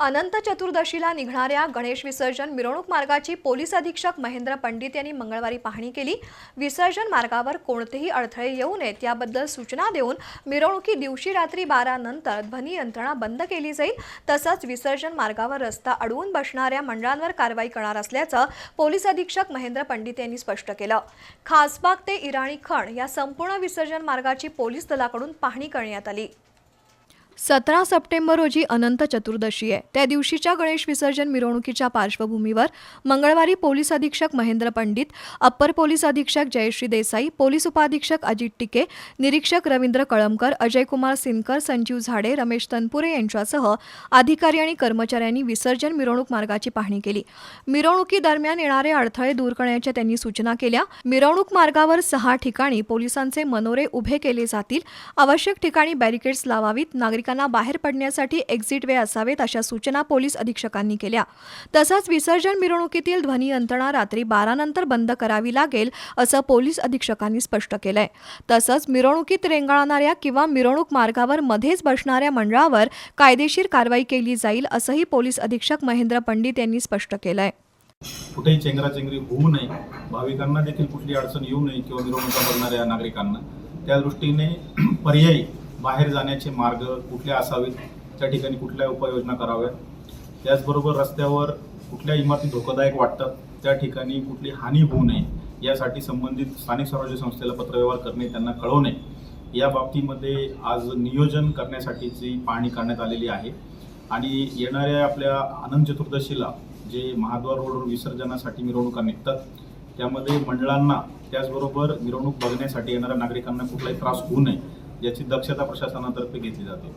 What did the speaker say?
अनंत चतुर्दशीला निघणाऱ्या गणेश विसर्जन मिरवणूक मार्गाची पोलीस अधीक्षक महेंद्र पंडित यांनी मंगळवारी पाहणी केली. विसर्जन मार्गावर कोणतेही अडथळे येऊ नयेत याबद्दल सूचना देऊन मिरवणुकी दिवशी रात्री बारा नंतर ध्वनी यंत्रणा बंद केली जाईल. तसंच विसर्जन मार्गावर रस्ता अडवून बसणाऱ्या मंडळांवर कारवाई करणार असल्याचं पोलीस अधीक्षक महेंद्र पंडित यांनी स्पष्ट केलं. खासबाग ते इराणी खण या संपूर्ण विसर्जन मार्गाची पोलीस दलाकडून पाहणी करण्यात आली. सतरा सप्टेंबर रोजी अनंत चतुर्दशी आहे. त्या दिवशीच्या गणेश विसर्जन मिरवणुकीच्या पार्श्वभूमीवर मंगळवारी पोलीस अधीक्षक महेंद्र पंडित अप्पर पोलीस अधीक्षक जयश्री देसाई पोलीस उपाधीक्षक अजित टिके निरीक्षक रवींद्र कळमकर अजयकुमार सिनकर संजीव झाडे रमेश तनपुरे यांच्यासह अधिकारी आणि कर्मचाऱ्यांनी विसर्जन मिरवणूक मार्गाची पाहणी केली. मिरवणुकीदरम्यान येणारे अडथळे दूर करण्याच्या त्यांनी सूचना केल्या. मिरवणूक मार्गावर सहा ठिकाणी पोलिसांचे मनोरे उभे केले जातील. आवश्यक ठिकाणी बॅरिकेड्स लावावीत. नागरिकांना बाहेर पडण्यासाठी एक्झिट वे असावेत अशा सूचना पोलीस अधीक्षकांनी केल्या. तसंच विसर्जन मिरवणुकीतील ध्वनी यंत्रणा रात्री बारा नंतर बंद करावी लागेल असं पोलीस अधीक्षकांनी स्पष्ट केलंय. तसंच मिरवणुकीत रेंगाळणाऱ्या किंवा मिरवणूक मार्गावर मध्येच बसणाऱ्या मंडळावर कायदेशीर कारवाई केली जाईल असंही पोलीस अधीक्षक महेंद्र पंडित यांनी स्पष्ट केलंय. कुठेही चेंगराचेंगरी होऊ नये भाविकांना देखील कुठली अडचण येऊ नये किंवा मिरवणुका करणाऱ्या नागरिकांना त्या दृष्टीने पर्यायी बाहेर जाण्याचे मार्ग कुठले असावेत त्या ठिकाणी कुठल्या उपाययोजना कराव्यात? त्याचबरोबर रस्त्यावर कुठल्या इमारती धोकादायक वाटतात त्या ठिकाणी कुठली हानी होऊ नये यासाठी संबंधित स्थानिक स्वराज्य संस्थेला पत्रव्यवहार करणे त्यांना कळवणे या बाबतीमध्ये आज नियोजन करण्यासाठीची पाहणी करण्यात आलेली आहे. आणि येणाऱ्या आपल्या आनंद चतुर्दशीला जे महाद्वार रोडवर विसर्जनासाठी मिरवणुका निघतात त्यामध्ये मंडळांना त्याचबरोबर मिरवणूक बघण्यासाठी येणाऱ्या नागरिकांना कुठलाही त्रास होऊ नये याची दक्षता प्रशासनातर्फे घेतली जाते.